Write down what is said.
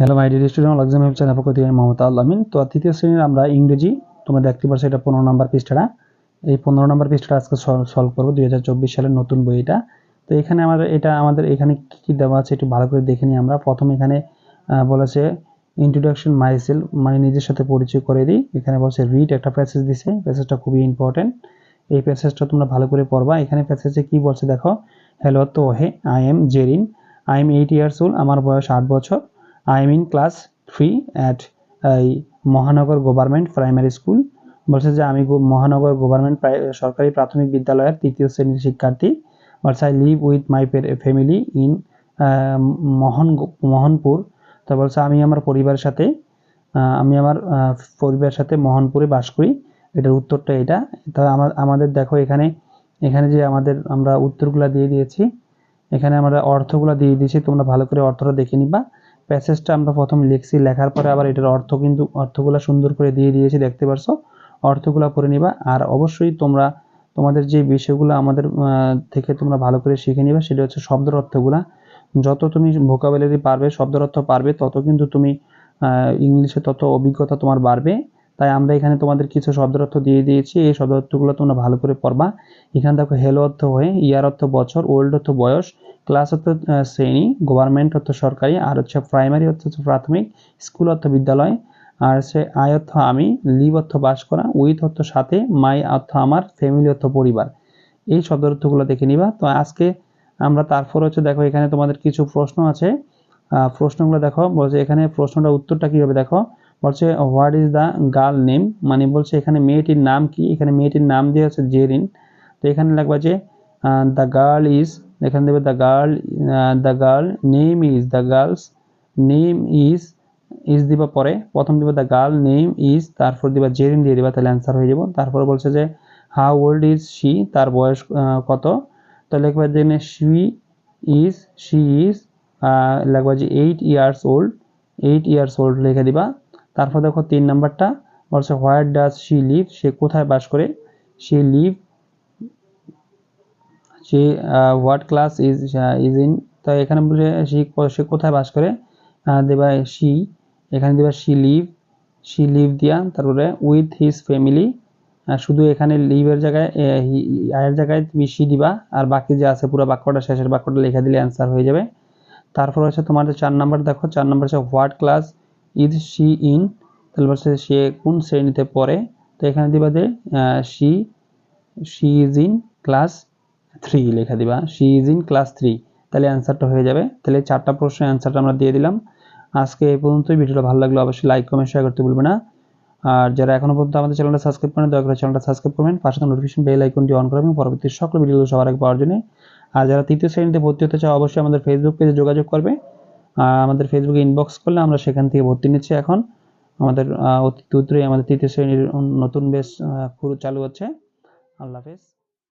Hello my dear student exam channel পক্ষ থেকে মমতা আল্লামিন তো তৃতীয় শ্রেণির আমরা ইংরেজি, তোমরা দেখতে পাচ্ছ এটা পনেরো নম্বর পৃষ্ঠাটা। এই পনেরো নম্বর পৃষ্ঠাটা আজকে সলভ করব, দুই হাজার চব্বিশ সালের নতুন বই এটা তো এখানে আমাদের, এটা আমাদের এখানে কী কী দেওয়া আছে একটু ভালো করে দেখে নিই আমরা। প্রথম এখানে বলেছে ইন্ট্রোডাকশন মাইসেল মানে নিজের সাথে পরিচয় করে দিই। এখানে বলছে রিড একটা প্যাসেজ দিছে। প্যাসেজটা খুবই ইম্পর্টেন্ট এই প্যাসেজটা তোমরা ভালো করে পড়বা। এখানে প্যাসেজে কি বলছে দেখো হ্যালো তো hey I am Jerin I am eight years old আমার বয়স আট বছর। I am in class three at এই মহানগর গভর্নমেন্ট প্রাইমারি স্কুল বলছে যে আমি মহানগর গভর্নমেন্ট সরকারি প্রাথমিক বিদ্যালয়ের তৃতীয় শ্রেণির শিক্ষার্থী। বলছে I live with my family in Mohan Mohanpur. তো বলছে, আমি আমার পরিবারের সাথে আমি আমার পরিবারের সাথে মোহনপুরে বাস করি। এটার উত্তরটা এটা। তা আমাদের দেখো এখানে এখানে যে আমাদের আমরা উত্তরগুলো দিয়ে দিয়েছি, এখানে আমরা অর্থগুলো দিয়ে দিয়েছি, তোমরা ভালো করে অর্থটা দেখে নিবা। প্যাসেজটা আমরা প্রথম লিখছি, লেখার পরে আবার এটার অর্থ কিন্তু, অর্থগুলো সুন্দর করে দিয়ে দিয়েছি, দেখতে পারছ? অর্থগুলো পড়ে নিবা, আর অবশ্যই তোমরা, তোমাদের যে বিষয়গুলো আমাদের থেকে তোমরা ভালো করে শিখে নিবা, সেটা হচ্ছে শব্দের অর্থগুলা। যত তুমি ভোকাবুলারি পারবে, শব্দের অর্থ পারবে, তত কিন্তু তুমি ইংলিশে তত অভিজ্ঞতা তোমার বাড়বে। তাই আমরা এখানে তোমাদের কিছু শব্দের অর্থ দিয়ে দিয়েছি। এই শব্দ অর্থগুলো তোমরা ভালো করে পড়বা। এখানে দেখো, হেলো অর্থ হয়ে, ইয়ার অর্থ বছর, ওল্ড অর্থ বয়স, ক্লাস অর্থ শ্রেণি, গভর্নমেন্ট অর্থ সরকারি, আর হচ্ছে প্রাইমারি অর্থ হচ্ছে প্রাথমিক, স্কুল অর্থ বিদ্যালয়, আর হচ্ছে আয় অর্থ আমি, লিভ অর্থ বাস করা, উইথ অর্থ সাথে, মাই অর্থ আমার, ফ্যামিলি অর্থ পরিবার। এই শব্দ অর্থগুলো দেখে নিবা। তো আজকে আমরা তারপর হচ্ছে দেখো, এখানে তোমাদের কিছু প্রশ্ন আছে। প্রশ্নগুলো দেখো, বলছে এখানে প্রশ্নটা উত্তরটা কি হবে দেখো? বলছে what is the girl name মানে বলছে, এখানে মেয়েটির নাম কি? এখানে মেয়েটির নাম দিয়ে হচ্ছে জেরিন। তো এখানে লাগবে যে দ্য গার্ল ইজ এখানে দেবে the girl the girl name is the girls name is is দিবা পরে। প্রথম দিবা দ্য গার্ল নেম ইজ তারপর দিবা জেরিন দিয়ে দিবা, তাহলে অ্যান্সার হয়ে যাব। তারপর বলছে যে হাউ ওল্ড ইজ শি তার বয়স কত? তো লিখবা যে শি ইজ শি ইজ লাগবা যে eight years old eight years old লিখে দিবা। তারপর দেখো তিন নাম্বারটা, বলছে হোয়ার ডাজ শি লিভ সে কোথায় বাস করে? সে live say what class is is in তো এখানে বলে সে সে কোথায় বাস করে? দেবা শি এখানে দেবা শি লিভ শি লিভ দিয়া, তারপরে উইথ হিজ ফ্যামিলি শুধু এখানে লিভের জায়গায় আয়ের জায়গায় তুমি শি দিবা, আর বাকি যে আছে পুরো বাক্যটা, শেষের বাক্যটা লিখে দিলে অ্যান্সার হয়ে যাবে। তারপর হচ্ছে তোমাদের চার নাম্বার, দেখো, চার নাম্বার হচ্ছে what class is she in, তাহলে বলছে সে কোন শ্রেণীতে পড়ে? তো এখানে দিবা যে she she is in class three লেখা দিবা। She is in class three, তাহলে অ্যান্সারটা হয়ে যাবে। তাহলে চারটা প্রশ্নের অ্যান্সারটা আমরা দিয়ে দিলাম। আজকে এই পর্যন্তই। ভিডিওটা ভালো লাগলে অবশ্যই লাইক, কমেন্ট শেয়ার করতে ভুলবে না। আর যারা এখনও পর্যন্ত আমাদের চ্যানেলটা সাবস্ক্রাইব করেন দয়া করে চ্যানেলটা সাবস্ক্রাইব করবেন। পাশে নোটিফিকেশন বেল আইকনটি অন করবেন পরবর্তী সকল ভিডিওগুলো সবার আগে পাওয়ার জন্য। আর যারা তৃতীয় শ্রেণীতে ভর্তি হতে চাও, অবশ্যই আমাদের ফেসবুক পেজে যোগাযোগ করবে। আমাদের ফেসবুকে ইনবক্স করলে আমরা সেখান থেকে ভর্তি নিচ্ছি এখন। আমাদের অতি দ্রুতই আমাদের তৃতীয় শ্রেণির নতুন বেশ চালু হচ্ছে। আল্লাহ হাফেজ।